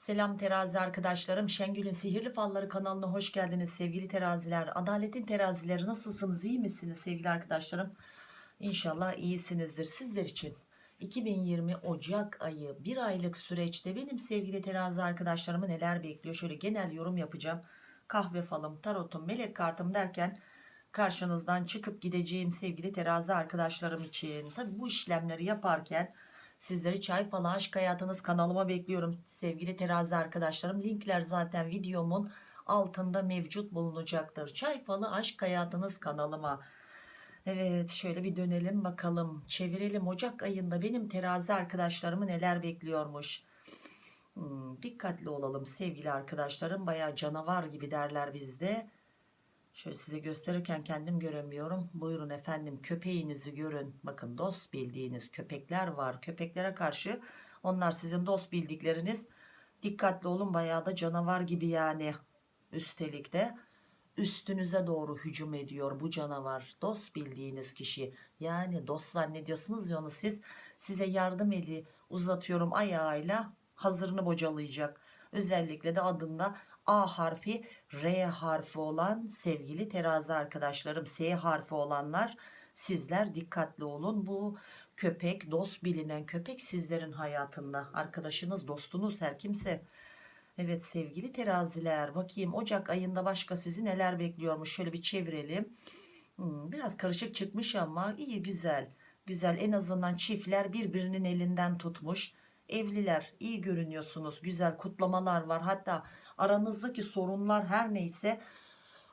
Selam terazi arkadaşlarım. Şengül'ün Sihirli Falları kanalına hoş geldiniz sevgili teraziler. Adaletin terazileri nasılsınız? iyi misiniz sevgili arkadaşlarım? İnşallah iyisinizdir sizler için. 2020 Ocak ayı bir aylık süreçte benim sevgili terazi arkadaşlarımı neler bekliyor? Şöyle genel yorum yapacağım. Kahve falım, tarotum, melek kartım derken karşınızdan çıkıp gideceğim sevgili terazi arkadaşlarım için. Tabi bu işlemleri yaparken Sizleri Çay Falı Aşk Hayatınız kanalıma bekliyorum sevgili terazi arkadaşlarım. Linkler zaten videomun altında mevcut bulunacaktır. Çay Falı Aşk Hayatınız kanalıma. Evet şöyle bir dönelim bakalım. Çevirelim Ocak ayında benim terazi arkadaşlarımı neler bekliyormuş. Hmm, dikkatli olalım sevgili arkadaşlarım. Baya canavar gibi derler bizde. Şöyle size gösterirken kendim göremiyorum. Buyurun efendim köpeğinizi görün. Bakın dost bildiğiniz köpekler var. Köpeklere karşı onlar sizin dost bildikleriniz. Dikkatli olun bayağı da canavar gibi yani. Üstelik de üstünüze doğru hücum ediyor bu canavar. Dost bildiğiniz kişi. Yani dost zannediyorsunuz ya onu siz. Size yardım eli uzatıyorum ayağıyla hazırını bocalayacak. Özellikle de adında A harfi R harfi olan sevgili terazi arkadaşlarım S harfi olanlar sizler dikkatli olun. Bu köpek dost bilinen köpek sizlerin hayatında. Arkadaşınız dostunuz her kimse. Evet sevgili teraziler bakayım Ocak ayında başka sizi neler bekliyormuş? Şöyle bir çevirelim. Hmm, biraz karışık çıkmış ama iyi güzel. Güzel en azından çiftler birbirinin elinden tutmuş evliler iyi görünüyorsunuz güzel kutlamalar var. Hatta aranızdaki sorunlar her neyse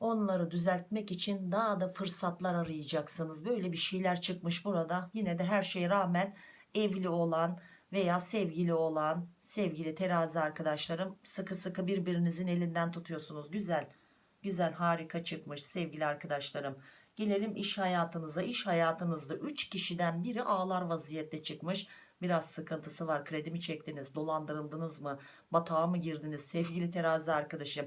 onları düzeltmek için daha da fırsatlar arayacaksınız. Böyle bir şeyler çıkmış burada. Yine de her şeye rağmen evli olan veya sevgili olan sevgili terazi arkadaşlarım sıkı sıkı birbirinizin elinden tutuyorsunuz. Güzel güzel harika çıkmış sevgili arkadaşlarım. Gelelim iş hayatınıza. İş hayatınızda 3 kişiden biri ağlar vaziyette çıkmış biraz sıkıntısı var. Kredi mi çektiniz dolandırıldınız mı? Batağa mı girdiniz? Sevgili terazi arkadaşım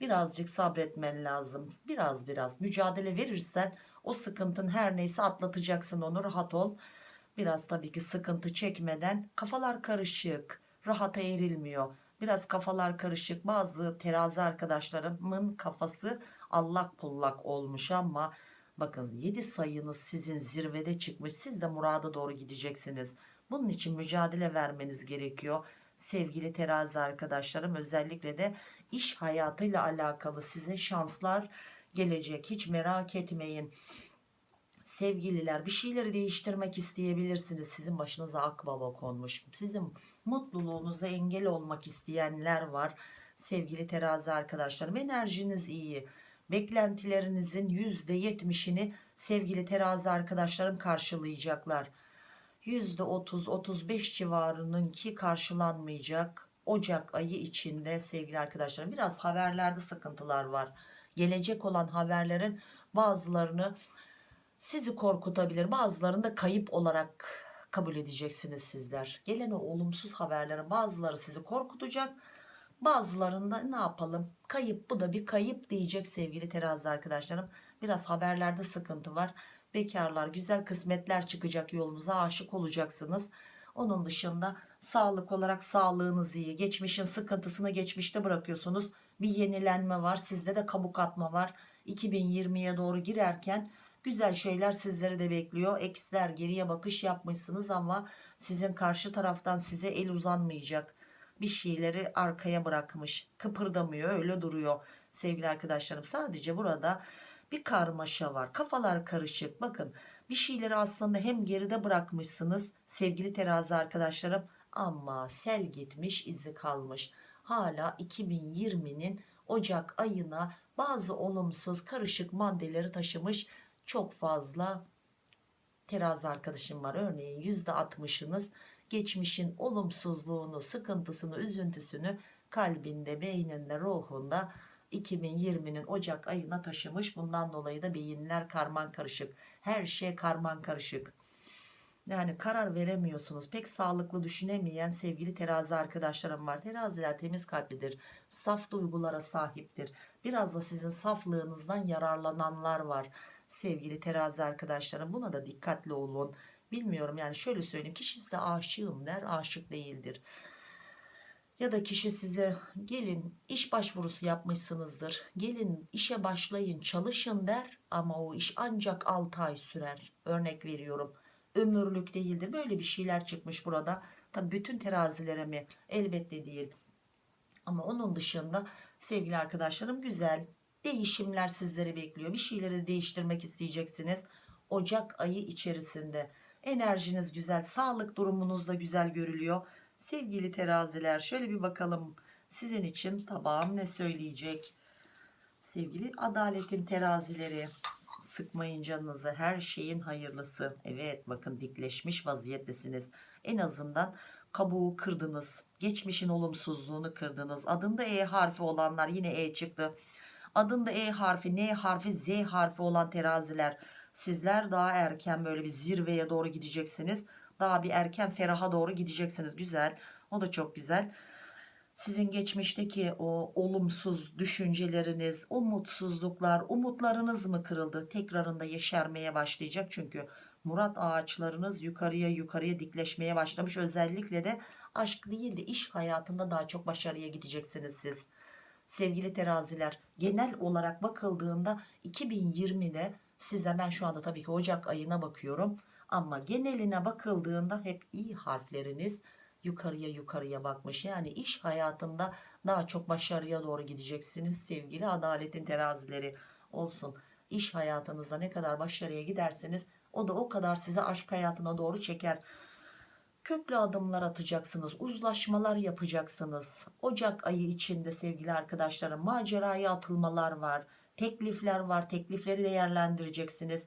birazcık sabretmen lazım. Biraz biraz. Mücadele verirsen o sıkıntın her neyse atlatacaksın. Onu rahat ol. Biraz tabii ki sıkıntı çekmeden kafalar karışık rahata erilmiyor biraz kafalar karışık. Bazı terazi arkadaşlarımın kafası allak pullak olmuş ama bakın 7 sayınız sizin zirvede çıkmış. Siz de murada doğru gideceksiniz bunun için mücadele vermeniz gerekiyor. Sevgili terazi arkadaşlarım özellikle de iş hayatıyla alakalı size şanslar gelecek. Hiç merak etmeyin. Sevgililer bir şeyleri değiştirmek isteyebilirsiniz. Sizin başınıza akbaba konmuş. Sizin mutluluğunuza engel olmak isteyenler var. Sevgili terazi arkadaşlarım enerjiniz iyi. Beklentilerinizin %70'ini sevgili terazi arkadaşlarım karşılayacaklar %30-35 civarının ki karşılanmayacak Ocak ayı içinde sevgili arkadaşlarım biraz haberlerde sıkıntılar var. Gelecek olan haberlerin bazılarını sizi korkutabilir bazılarını da kayıp olarak kabul edeceksiniz sizler. Gelen o olumsuz haberlerin bazıları sizi korkutacak bazılarında ne yapalım kayıp bu da bir kayıp diyecek sevgili terazi arkadaşlarım. Biraz haberlerde sıkıntı var bekarlar güzel kısmetler çıkacak yolunuza aşık olacaksınız. Onun dışında sağlık olarak sağlığınız iyi. Geçmişin sıkıntısını geçmişte bırakıyorsunuz. Bir yenilenme var sizde de kabuk atma var. 2020'ye doğru girerken güzel şeyler sizleri de bekliyor. Eksler geriye bakış yapmışsınız ama sizin karşı taraftan size el uzanmayacak. Bir şeyleri arkaya bırakmış kıpırdamıyor öyle duruyor. Sevgili arkadaşlarım sadece burada bir karmaşa var. Kafalar karışık. Bakın bir şeyleri aslında hem geride bırakmışsınız sevgili terazi arkadaşlarım ama sel gitmiş izi kalmış. Hala 2020'nin Ocak ayına bazı olumsuz karışık maddeleri taşımış çok fazla terazi arkadaşım var. Örneğin %60'ınız geçmişin olumsuzluğunu sıkıntısını üzüntüsünü kalbinde beyninde ruhunda 2020'nin Ocak ayına taşımış. Bundan dolayı da beyinler karman karışık. Her şey karman karışık. Yani karar veremiyorsunuz. Pek sağlıklı düşünemeyen sevgili terazi arkadaşlarım var. Teraziler temiz kalplidir. Saf duygulara sahiptir. Biraz da sizin saflığınızdan yararlananlar var. Sevgili terazi arkadaşlarım buna da dikkatli olun. Bilmiyorum yani şöyle söyleyeyim. Kişi size aşığım der aşık değildir ya da kişi size gelin iş başvurusu yapmışsınızdır. Gelin işe başlayın çalışın der ama o iş ancak 6 ay sürer. Örnek veriyorum. Ömürlük değildir. Böyle bir şeyler çıkmış burada. Tabii bütün terazilere mi? Elbette değil. Ama onun dışında sevgili arkadaşlarım güzel değişimler sizleri bekliyor. Bir şeyleri de değiştirmek isteyeceksiniz. Ocak ayı içerisinde enerjiniz güzel, sağlık durumunuz da güzel görülüyor. Sevgili teraziler şöyle bir bakalım sizin için tabağım ne söyleyecek? Sevgili adaletin terazileri sıkmayın canınızı her şeyin hayırlısı. Evet bakın dikleşmiş vaziyettesiniz. En azından kabuğu kırdınız. Geçmişin olumsuzluğunu kırdınız. Adında E harfi olanlar yine E çıktı. Adında E harfi, N harfi, Z harfi olan teraziler. Sizler daha erken böyle bir zirveye doğru gideceksiniz. Daha bir erken feraha doğru gideceksiniz. Güzel. O da çok güzel. Sizin geçmişteki o olumsuz düşünceleriniz, umutsuzluklar, umutlarınız mı kırıldı? Tekrarında yeşermeye başlayacak çünkü Murat ağaçlarınız yukarıya yukarıya dikleşmeye başlamış. Özellikle de aşk değil de iş hayatında daha çok başarıya gideceksiniz siz. Sevgili teraziler genel olarak bakıldığında 2020'de size ben şu anda tabii ki Ocak ayına bakıyorum. Ama geneline bakıldığında hep iyi harfleriniz yukarıya yukarıya bakmış. Yani iş hayatında daha çok başarıya doğru gideceksiniz sevgili adaletin terazileri olsun. İş hayatınızda ne kadar başarıya giderseniz o da o kadar sizi aşk hayatına doğru çeker. Köklü adımlar atacaksınız, uzlaşmalar yapacaksınız. Ocak ayı içinde sevgili arkadaşlarım maceraya atılmalar var, teklifler var, teklifleri değerlendireceksiniz.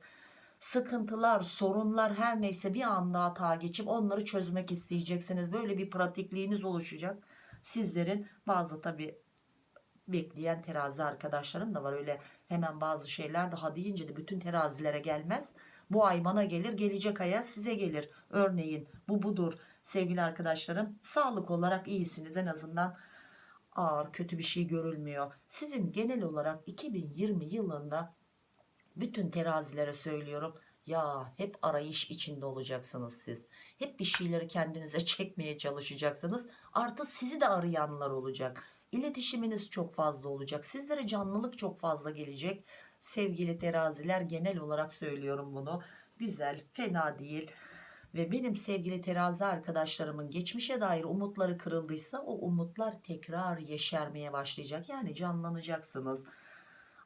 Sıkıntılar, sorunlar her neyse bir anda hata geçip onları çözmek isteyeceksiniz. Böyle bir pratikliğiniz oluşacak. Sizlerin bazı tabi bekleyen terazi arkadaşlarım da var. Öyle hemen bazı şeyler daha deyince de bütün terazilere gelmez. Bu ay bana gelir, gelecek aya size gelir. Örneğin bu budur sevgili arkadaşlarım. Sağlık olarak iyisiniz en azından ağır kötü bir şey görülmüyor. Sizin genel olarak 2020 yılında bütün terazilere söylüyorum. Ya hep arayış içinde olacaksınız siz. Hep bir şeyleri kendinize çekmeye çalışacaksınız. Artı sizi de arayanlar olacak. İletişiminiz çok fazla olacak. Sizlere canlılık çok fazla gelecek. Sevgili teraziler genel olarak söylüyorum bunu. Güzel, fena değil. Ve benim sevgili terazi arkadaşlarımın geçmişe dair umutları kırıldıysa o umutlar tekrar yeşermeye başlayacak. Yani canlanacaksınız.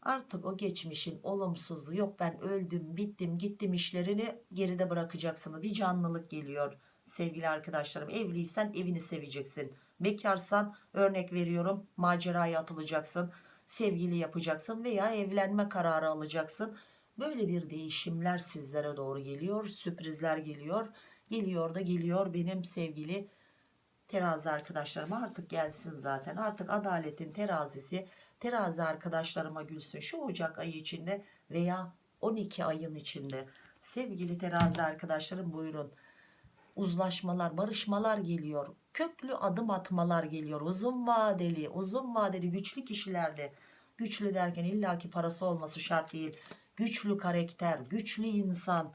Artık o geçmişin olumsuzu yok ben öldüm bittim gittim işlerini geride bırakacaksınız. Bir canlılık geliyor sevgili arkadaşlarım. Evliysen evini seveceksin. Bekarsan örnek veriyorum maceraya atılacaksın. Sevgili yapacaksın veya evlenme kararı alacaksın. Böyle bir değişimler sizlere doğru geliyor. Sürprizler geliyor. Geliyor da geliyor benim sevgili terazi arkadaşlarıma artık gelsin zaten. Artık adaletin terazisi terazi arkadaşlarıma gülsün. Şu Ocak ayı içinde veya 12 ayın içinde. Sevgili terazi arkadaşlarım buyurun. Uzlaşmalar, barışmalar geliyor. Köklü adım atmalar geliyor. Uzun vadeli, uzun vadeli güçlü kişilerle. Güçlü derken illaki parası olması şart değil. Güçlü karakter, güçlü insan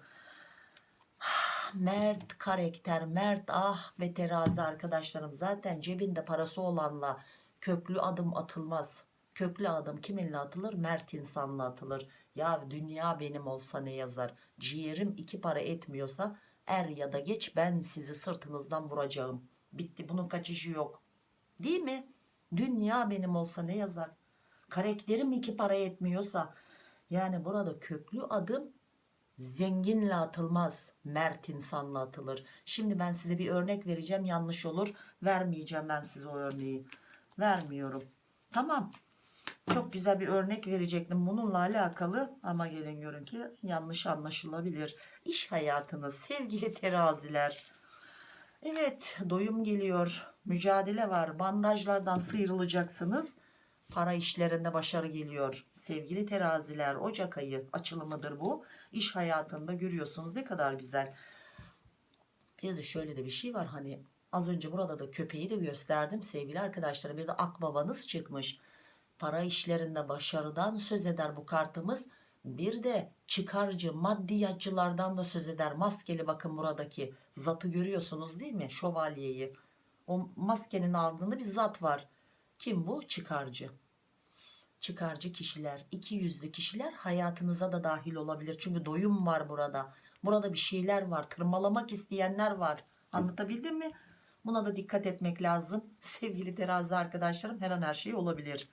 mert karakter, mert ah ve terazi arkadaşlarım zaten cebinde parası olanla köklü adım atılmaz. Köklü adım kiminle atılır? Mert insanla atılır. Ya dünya benim olsa ne yazar? Ciğerim iki para etmiyorsa er ya da geç ben sizi sırtınızdan vuracağım. Bitti bunun kaçışı yok. Değil mi? Dünya benim olsa ne yazar? Karakterim iki para etmiyorsa yani burada köklü adım zenginle atılmaz mert insanla atılır. Şimdi ben size bir örnek vereceğim yanlış olur. Vermeyeceğim ben size o örneği. Vermiyorum. Tamam. Çok güzel bir örnek verecektim. Bununla alakalı ama gelin görün ki yanlış anlaşılabilir. İş hayatınız sevgili teraziler. Evet doyum geliyor. Mücadele var. Bandajlardan sıyrılacaksınız. Para işlerinde başarı geliyor sevgili teraziler Ocak ayı açılımıdır bu. İş hayatında görüyorsunuz ne kadar güzel. Bir de şöyle de bir şey var hani az önce burada da köpeği de gösterdim sevgili arkadaşlar bir de akbabanız çıkmış. Para işlerinde başarıdan söz eder bu kartımız. Bir de çıkarcı maddiyatçılardan da söz eder maskeli bakın buradaki zatı görüyorsunuz değil mi? Şövalyeyi. O maskenin ardında bir zat var. Kim bu? Çıkarcı. Çıkarcı kişiler, iki yüzlü kişiler hayatınıza da dahil olabilir. Çünkü doyum var burada. Burada bir şeyler var. Tırmalamak isteyenler var. Anlatabildim mi? Buna da dikkat etmek lazım. Sevgili terazi arkadaşlarım her an her şey olabilir.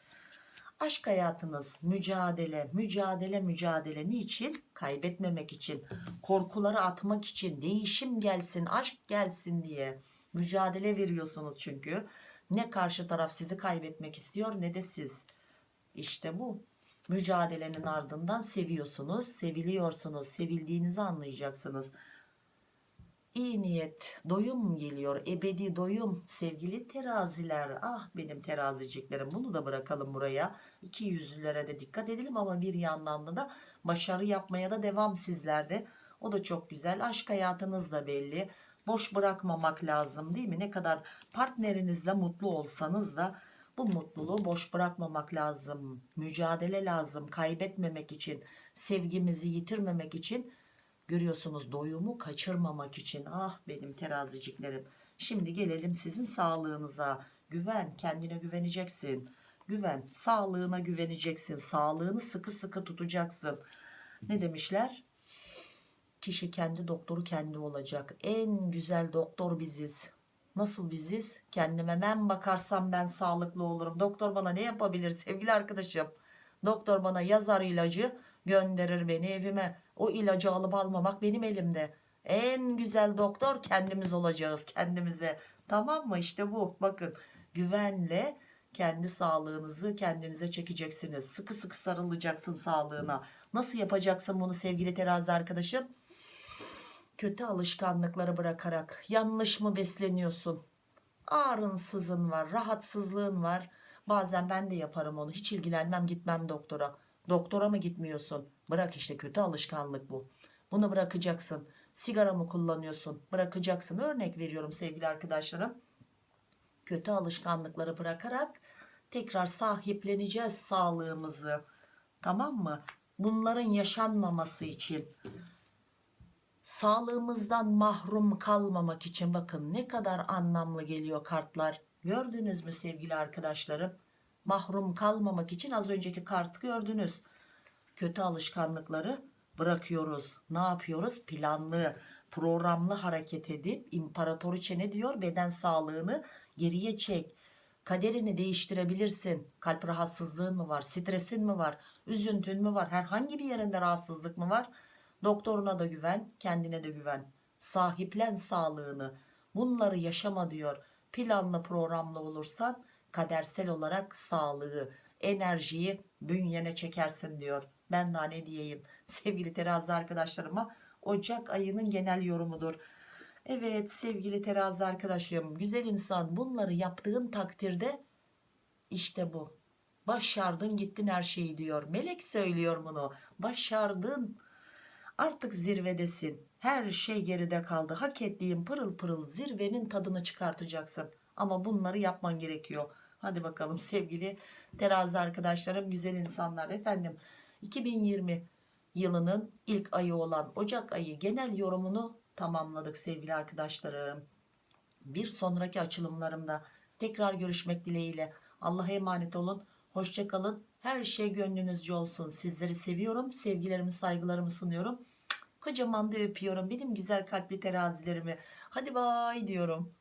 Aşk hayatınız mücadele, mücadele, mücadele. Niçin? Kaybetmemek için, korkuları atmak için, değişim gelsin, aşk gelsin diye mücadele veriyorsunuz çünkü. Ne karşı taraf sizi kaybetmek istiyor ne de siz. İşte bu. Mücadelenin ardından seviyorsunuz, seviliyorsunuz, sevildiğinizi anlayacaksınız. İyi niyet, doyum geliyor, ebedi doyum. Sevgili teraziler, ah benim teraziciklerim bunu da bırakalım buraya. İki yüzlülere de dikkat edelim ama bir yandan da başarı yapmaya da devam sizlerde. O da çok güzel. Aşk hayatınız da belli. Boş bırakmamak lazım değil mi? Ne kadar partnerinizle mutlu olsanız da bu mutluluğu boş bırakmamak lazım. Mücadele lazım. Kaybetmemek için, sevgimizi yitirmemek için Görüyorsunuz doyumu kaçırmamak için. Ah benim teraziciklerim. Şimdi gelelim sizin sağlığınıza. Güven, kendine güveneceksin. Güven, sağlığına güveneceksin. Sağlığını sıkı sıkı tutacaksın. Ne demişler? Kişi kendi doktoru kendi olacak. En güzel doktor biziz. Nasıl biziz? Kendime ben bakarsam ben sağlıklı olurum. Doktor bana ne yapabilir sevgili arkadaşım? Doktor bana yazar ilacı gönderir beni evime. O ilacı alıp almamak benim elimde. En güzel doktor kendimiz olacağız kendimize. Tamam mı? İşte bu. Bakın güvenle kendi sağlığınızı kendinize çekeceksiniz. Sıkı sıkı sarılacaksın sağlığına. Nasıl yapacaksın bunu sevgili terazi arkadaşım? Kötü alışkanlıkları bırakarak yanlış mı besleniyorsun? Ağrınsızın var, rahatsızlığın var. Bazen ben de yaparım onu. Hiç ilgilenmem gitmem doktora. Doktora mı gitmiyorsun? Bırak işte kötü alışkanlık bu. Bunu bırakacaksın. Sigara mı kullanıyorsun? Bırakacaksın. Örnek veriyorum sevgili arkadaşlarım. Kötü alışkanlıkları bırakarak tekrar sahipleneceğiz sağlığımızı. Tamam mı? Bunların yaşanmaması için sağlığımızdan mahrum kalmamak için bakın ne kadar anlamlı geliyor kartlar. Gördünüz mü sevgili arkadaşlarım? Mahrum kalmamak için az önceki kartı gördünüz. Kötü alışkanlıkları bırakıyoruz. Ne yapıyoruz? Planlı, programlı hareket edip imparatoriçe ne diyor? Beden sağlığını geriye çek. Kaderini değiştirebilirsin. Kalp rahatsızlığın mı var? Stresin mi var? Üzüntün mü var? Herhangi bir yerinde rahatsızlık mı var? Doktoruna da güven, kendine de güven. Sahiplen sağlığını. Bunları yaşama diyor. Planlı programlı olursan kadersel olarak sağlığı, enerjiyi bünyene çekersin diyor. Ben daha ne diyeyim sevgili terazi arkadaşlarıma Ocak ayının genel yorumudur. Evet sevgili terazi arkadaşım güzel insan bunları yaptığın takdirde işte bu. Başardın gittin her şeyi diyor. Melek söylüyor bunu. Başardın. Artık zirvedesin. Her şey geride kaldı. Hak ettiğin pırıl pırıl zirvenin tadını çıkartacaksın. Ama bunları yapman gerekiyor. Hadi bakalım sevgili terazi arkadaşlarım, güzel insanlar. Efendim 2020 yılının ilk ayı olan Ocak ayı genel yorumunu tamamladık sevgili arkadaşlarım. Bir sonraki açılımlarımda tekrar görüşmek dileğiyle. Allah'a emanet olun. Hoşçakalın. Her şey gönlünüzce olsun. Sizleri seviyorum. Sevgilerimi, saygılarımı sunuyorum. Kocaman da öpüyorum. Benim güzel kalpli terazilerimi. Hadi bay diyorum.